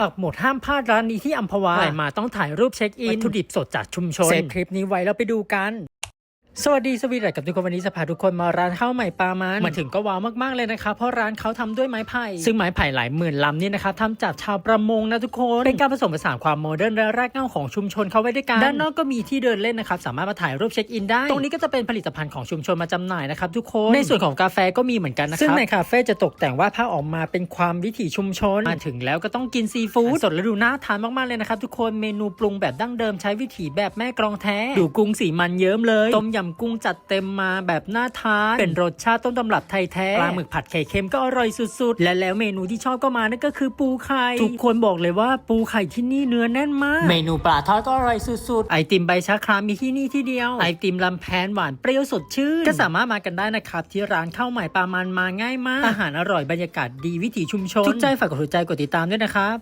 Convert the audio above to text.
ปักหมุดห้ามพลาดร้านนี้ที่อัมพวาไหลมาต้องถ่ายรูปเช็คอินวัตถุดิบสดจากชุมชนเซฟคลิปนี้ไว้แล้วไปดูกัน สวัสดีสวีดัสกับทุกคนวันนี้จะพาทุกคนมาร้านข้าวใหม่ปลามันมาถึงก็ว้าวมากๆเลยนะคะเพราะร้านเขาทำด้วยไม้ไผ่ซึ่งไม้ไผ่หลายหมื่นลำนี่นะคะทำจากชาวประมงนะทุกคนเป็นการผสมผสานความโมเดิร์นและรากเหง้าของชุมชนเข้าไว้ด้วยกันด้านนอกก็มีที่เดินเล่นนะครับสามารถมาถ่ายรูปเช็คอินได้ ตรงนี้ก็จะเป็นผลิตภัณฑ์ของชุมชนมาจำหน่ายนะครับทุกคนในส่วนของกาแฟก็มีเหมือนกันนะครับซึ่งในคาเฟ่จะตกแต่งวาดภาพออกมาเป็นความวิถีชุมชนมาถึงแล้วก็ต้องกินซีฟู้ดสดและดูน่าทานมากๆเลยนะครับทุกคนเมนูปรุงแบบดั้งเดิมใช้วิถีแบบแม่กรองแท้ดูกุ้งสีมันเยิ้มเลยต้มยำกุ้งจัดเต็มมาแบบน่าทานเป็นรสชาติต้นตำรับไทยแท้ปลาหมึกผัดไข่เค็มก็อร่อยสุดๆ และแล้วเมนูที่ชอบก็มานั่นก็คือปูไข่ทุกคนบอกเลยว่าปูไข่ที่นี่เนื้อแน่นมาก เมนูปลาทอดก็อร่อยสุดๆไอติมใบชะครามมีที่นี่ที่เดียวไอติมลำแพนหวานเปรี้ยวสดชื่นก็สามารถมากันได้นะครับที่ร้านข้าวใหม่ปลามันมาง่ายมาก อาหารอร่อยบรรยากาศดีวิถีชุมชนทุกใจฝากกดถูกใจกดติดตามด้วยนะครับ